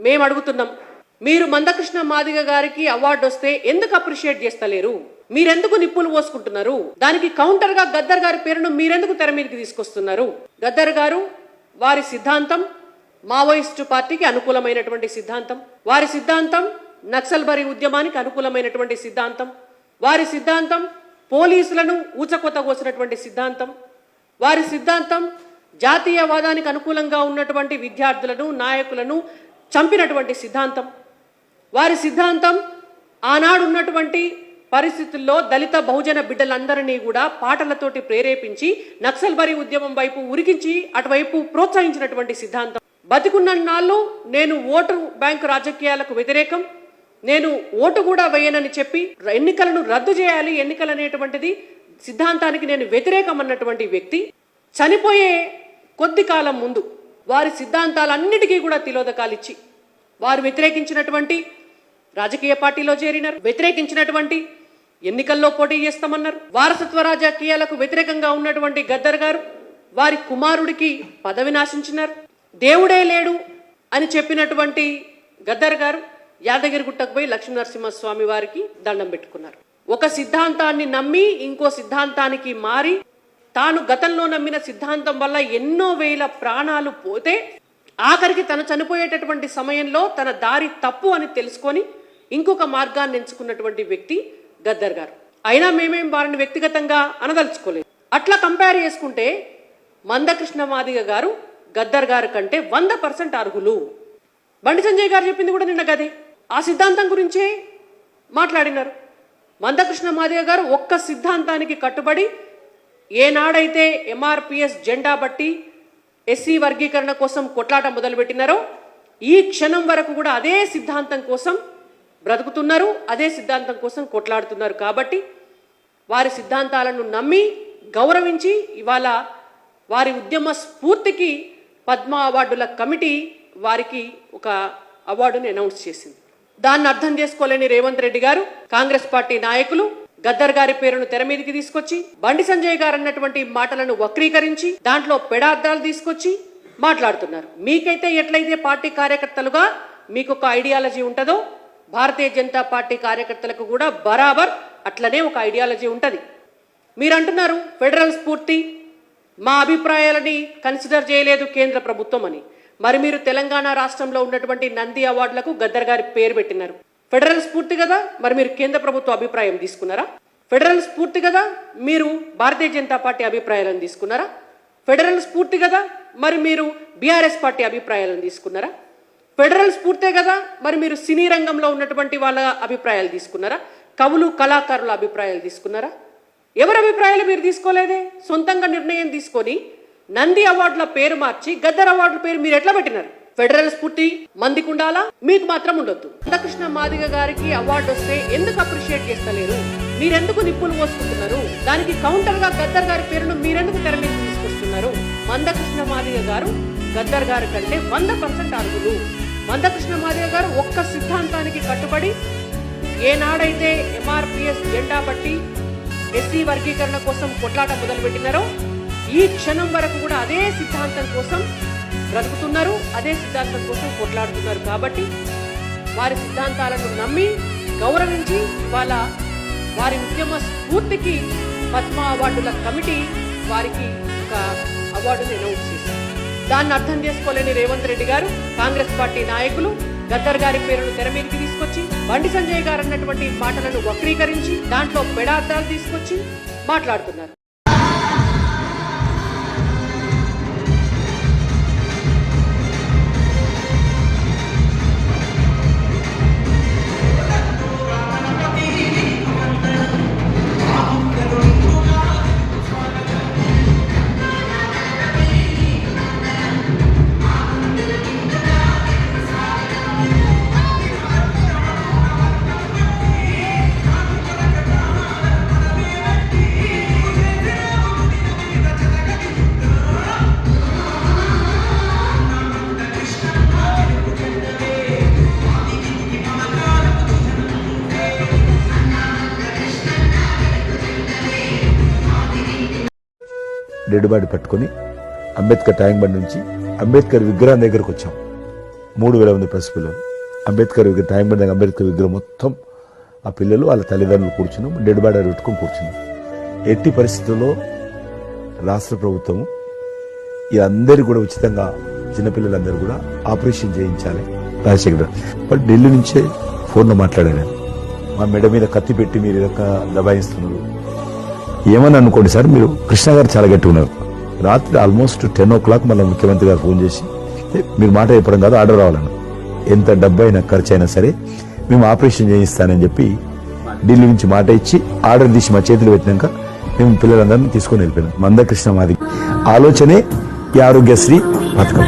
మేము అడుగుతున్నాం. మీరు మందకృష్ణ మాదిగ గారికి అవార్డు వస్తే ఎందుకు అప్రిషియేట్ చేస్తలేరు? మీరెందుకు నిప్పులు పోసుకుంటున్నారు? దానికి కౌంటర్గా గద్దర్ గారి పేరును మీరెందుకు తెర మీదకి తీసుకొస్తున్నారు? గద్దర్ గారు వారి సిద్ధాంతం మావోయిస్టు పార్టీకి అనుకూలమైనటువంటి సిద్ధాంతం. వారి సిద్ధాంతం నక్సల్ బరి ఉద్యమానికి అనుకూలమైనటువంటి సిద్ధాంతం. వారి సిద్ధాంతం పోలీసులను ఊచకొత కోసినటువంటి సిద్ధాంతం. వారి సిద్ధాంతం జాతీయవాదానికి అనుకూలంగా ఉన్నటువంటి విద్యార్థులను నాయకులను చంపినటువంటి సిద్ధాంతం. వారి సిద్ధాంతం ఆనాడు ఉన్నటువంటి పరిస్థితుల్లో దళిత బహుజన బిడ్డలందరినీ కూడా పాటలతోటి ప్రేరేపించి నక్సల్ బరీ ఉద్యమం వైపు ఉరికించి అటువైపు ప్రోత్సహించినటువంటి సిద్ధాంతం. బతికున్న నాళ్ళు నేను ఓటు బ్యాంకు రాజకీయాలకు వ్యతిరేకం. నేను ఓటు కూడా వేయనని చెప్పి ఎన్నికలను రద్దు చేయాలి ఎన్నికలు అనేటువంటిది సిద్ధాంతానికి నేను వ్యతిరేకం అన్నటువంటి వ్యక్తి. చనిపోయే కొద్ది కాలం ముందు వారి సిద్ధాంతాలన్నిటికీ కూడా తిలోదకాలిచ్చి వారు వ్యతిరేకించినటువంటి రాజకీయ పార్టీలో చేరినారు. వ్యతిరేకించినటువంటి ఎన్నికల్లో పోటీ చేస్తామన్నారు. వారసత్వ రాజకీయాలకు వ్యతిరేకంగా ఉన్నటువంటి గద్దర్ గారు వారి కుమారుడికి పదవి నాశించినారు. దేవుడే లేడు అని చెప్పినటువంటి గద్దర్ గారు యాదగిరిగుట్టకు పోయి లక్ష్మీ నరసింహస్వామి వారికి దండం పెట్టుకున్నారు. ఒక సిద్ధాంతాన్ని నమ్మి ఇంకో సిద్ధాంతానికి మారి తాను గతంలో నమ్మిన సిద్ధాంతం వల్ల ఎన్నో వేల ప్రాణాలు పోతే ఆఖరికి తను చనిపోయేటటువంటి సమయంలో తన దారి తప్పు అని తెలుసుకొని ఇంకొక మార్గాన్ని ఎంచుకున్నటువంటి వ్యక్తి గద్దర్ గారు. అయినా మేమేం వారిని వ్యక్తిగతంగా అనదలుచుకోలేదు. అట్లా కంపేర్ చేసుకుంటే మందకృష్ణ మాదిగ గారు గద్దర్ గారి కంటే వంద పర్సెంట్ అర్హులు. బండి సంజయ్ గారు చెప్పింది కూడా నిన్న గదే. ఆ సిద్ధాంతం గురించే మాట్లాడినారు. మందకృష్ణ మాదిగ గారు ఒక్క సిద్ధాంతానికి కట్టుబడి ఏనాడైతే ఎంఆర్పిఎస్ జెండా బట్టి ఎస్సీ వర్గీకరణ కోసం కొట్లాట మొదలుపెట్టినారో ఈ క్షణం వరకు కూడా అదే సిద్ధాంతం కోసం బ్రతుకుతున్నారు అదే సిద్ధాంతం కోసం కొట్లాడుతున్నారు కాబట్టి వారి సిద్ధాంతాలను నమ్మి గౌరవించి ఇవాళ వారి ఉద్యమ స్ఫూర్తికి పద్మ అవార్డుల కమిటీ వారికి ఒక అవార్డుని అనౌన్స్ చేసింది. దాన్ని అర్థం చేసుకోలేని రేవంత్ రెడ్డి గారు కాంగ్రెస్ పార్టీ నాయకులు గద్దర్ గారి పేరును తెర మీదకి తీసుకొచ్చి బండి సంజయ్ గారు అన్నటువంటి మాటలను వక్రీకరించి దాంట్లో పెడార్థాలు తీసుకొచ్చి మాట్లాడుతున్నారు. మీకైతే ఎట్లయితే పార్టీ కార్యకర్తలుగా మీకు ఒక ఐడియాలజీ ఉంటుందో భారతీయ జనతా పార్టీ కార్యకర్తలకు కూడా బరాబర్ అట్లనే ఒక ఐడియాలజీ ఉంటుంది. మీరు అంటున్నారు ఫెడరల్ స్ఫూర్తి మా అభిప్రాయాలని కన్సిడర్ చేయలేదు కేంద్ర ప్రభుత్వం అని. మరి మీరు తెలంగాణ రాష్ట్రంలో ఉన్నటువంటి నంది అవార్డులకు గద్దర్ గారి పేరు పెట్టినారు. ఫెడరల్ స్ఫూర్తి కదా? మరి మీరు కేంద్ర ప్రభుత్వ అభిప్రాయం తీసుకున్నారా? ఫెడరల్ స్ఫూర్తి కదా? మీరు భారతీయ జనతా పార్టీ అభిప్రాయాలను తీసుకున్నారా? ఫెడరల్ స్ఫూర్తి కదా? మరి మీరు బీఆర్ఎస్ పార్టీ అభిప్రాయాలను తీసుకున్నారా? ఫెడరల్ స్ఫూర్తే కదా? మరి మీరు సినీ రంగంలో ఉన్నటువంటి వాళ్ళ అభిప్రాయాలు తీసుకున్నారా? కవులు కళాకారుల అభిప్రాయాలు తీసుకున్నారా? ఎవరి అభిప్రాయాలు మీరు తీసుకోలేదే? సొంతంగా నిర్ణయం తీసుకొని నంది అవార్డుల పేరు మార్చి గద్దర్ అవార్డుల పేరు మీరు ఎట్లా పెట్టినారు? ఫెడరల్ స్ఫూర్తి మందికి ఉండాలా మీకు మాత్రం ఉండొద్దు. రాధాకృష్ణ మాదిగ గారికి అవార్డు వస్తే ఎందుకు అప్రిషియేట్ చేస్తలేరు? మీరెందుకు నిప్పులు మోసుకుంటున్నారు? దానికి కౌంటర్గా గద్దర్ గారి పేరును మీరెందుకు తెర మీద తీసుకొస్తున్నారు? మందకృష్ణ మాదిగ గారు గద్దర్ గారి కంటే వంద పర్సెంట్ అర్హులు. మందకృష్ణ మాదిగ గారు ఒక్క సిద్ధాంతానికి కట్టుబడి ఏనాడైతే ఎంఆర్పిఎస్ జెండా బట్టి ఎస్సీ వర్గీకరణ కోసం కొట్లాట మొదలుపెట్టినారో ఈ క్షణం వరకు కూడా అదే సిద్ధాంతం కోసం బ్రతుకుతున్నారు అదే సిద్ధాంతం కోసం కొట్లాడుతున్నారు కాబట్టి వారి సిద్ధాంతాలను నమ్మి గౌరవించి వాళ్ళ వారి ఉద్యమ స్ఫూర్తికి పద్మ అవార్డుల కమిటీ వారికి ఒక అవార్డుని అనౌన్స్ చేసింది. దాన్ని అర్థం చేసుకోలేని రేవంత్ రెడ్డి గారు కాంగ్రెస్ పార్టీ నాయకులు గద్దర్ గారి పేరును తెర మీదకి తీసుకొచ్చి బండి సంజయ్ గారు అన్నటువంటి మాటలను వక్రీకరించి దాంట్లో పెడార్థాలు తీసుకొచ్చి మాట్లాడుతున్నారు. డెడ్ బాడీ పట్టుకొని అంబేద్కర్ ట్యాంక్ బండ్ నుంచి అంబేద్కర్ విగ్రహం దగ్గరకు వచ్చాం. మూడు వేల మంది పసిపిల్లలు అంబేద్కర్ విగ్రహం టైం పడిన అంబేద్కర్ విగ్రహం మొత్తం ఆ పిల్లలు వాళ్ళ తల్లిదండ్రులు కూర్చున్నాం డెడ్ బాడీ పెట్టుకొని కూర్చున్నాం. ఎట్టి పరిస్థితుల్లో రాష్ట్ర ప్రభుత్వం ఈ అందరు కూడా ఉచితంగా చిన్నపిల్లలందరూ కూడా ఆపరేషన్ చేయించాలి. రాజశేఖర్ బట్ ఢిల్లీ నుంచే ఫోన్లో మాట్లాడాను మా మెడ మీద కత్తి పెట్టి మీరు ఇదొక దబాయిస్తున్నారు. ఏమని అనుకోండి సార్ మీరు కృష్ణ గారు చాలా గట్టి ఉన్నారు. రాత్రి ఆల్మోస్ట్ టెన్ ఓ క్లాక్ మళ్ళీ ముఖ్యమంత్రి గారు ఫోన్ చేసి మీరు మాట చెప్పడం కాదు ఆర్డర్ రావాలను ఎంత డబ్బు అయినా ఖర్చు అయినా సరే మేము ఆపరేషన్ చేయిస్తానని చెప్పి ఢిల్లీ నుంచి మాట ఇచ్చి ఆర్డర్ తీసి మా చేతులు పెట్టినాక మేము పిల్లలందరినీ తీసుకొని వెళ్ళిపోయినాం. మందకృష్ణ మాది. ఆలోచనే ఈ ఆరోగ్యశ్రీ పథకం.